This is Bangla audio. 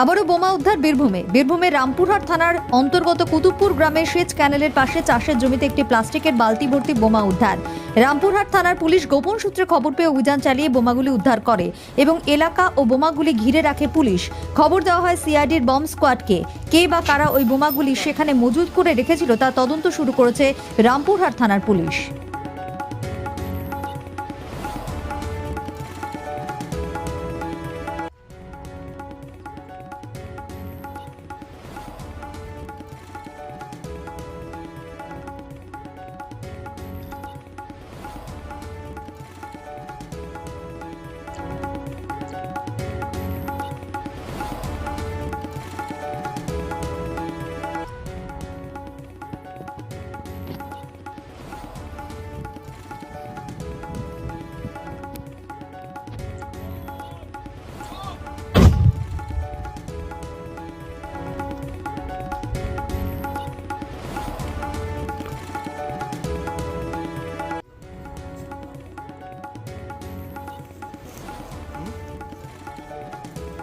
আবারও বোমা উদ্ধার বীরভূমে। বীরভূমের রামপুরহাট থানার অন্তর্গত কুতুবপুর গ্রামে সেচ ক্যানেলের পাশে চাষের জমিতে একটি প্লাস্টিকের বালতি ভর্তি বোমা উদ্ধার। রামপুরহাট থানার পুলিশ গোপন সূত্রে খবর পেয়ে অভিযান চালিয়ে বোমাগুলি উদ্ধার করে এবং এলাকা ও বোমাগুলি ঘিরে রাখে পুলিশ। খবর দেওয়া হয় সিআইডির বম স্কোয়াডকে। কে বা কারা ওই বোমাগুলি সেখানে মজুত করে রেখেছিল তা তদন্ত শুরু করেছে রামপুরহাট থানার পুলিশ।